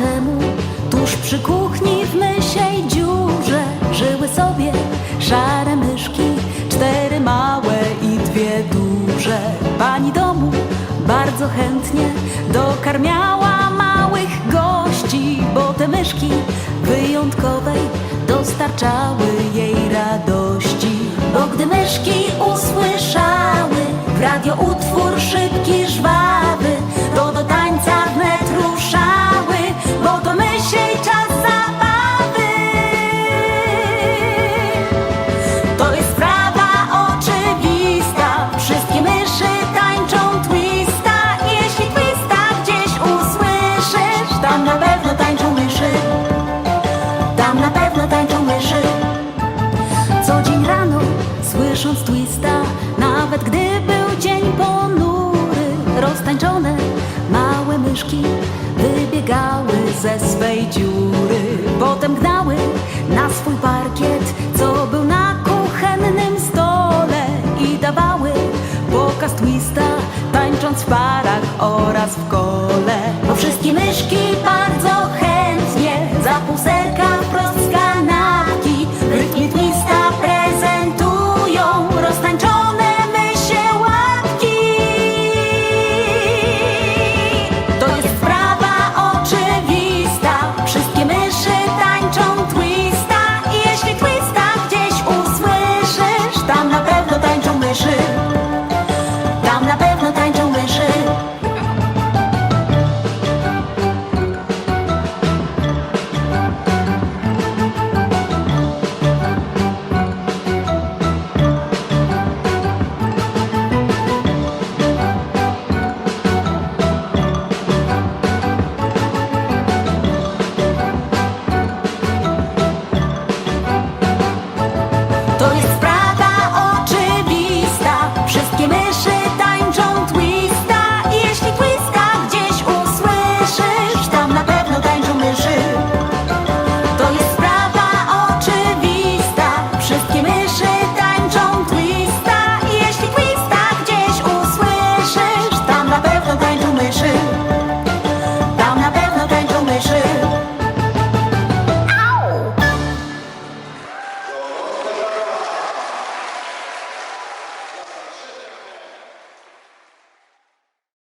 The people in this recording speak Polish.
Temu, tuż przy kuchni w mysiej dziurze Żyły sobie szare myszki, cztery małe i dwie duże. Pani domu bardzo chętnie dokarmiała małych gości Bo te myszki wyjątkowej dostarczały jej radości. Bo gdy myszki usłyszały w radio słysząc twista Nawet gdy był dzień ponury Roztańczone małe myszki Wybiegały ze swej dziury. Potem gnały na swój parkiet Co był na kuchennym stole I dawały pokaz twista Tańcząc w parach oraz w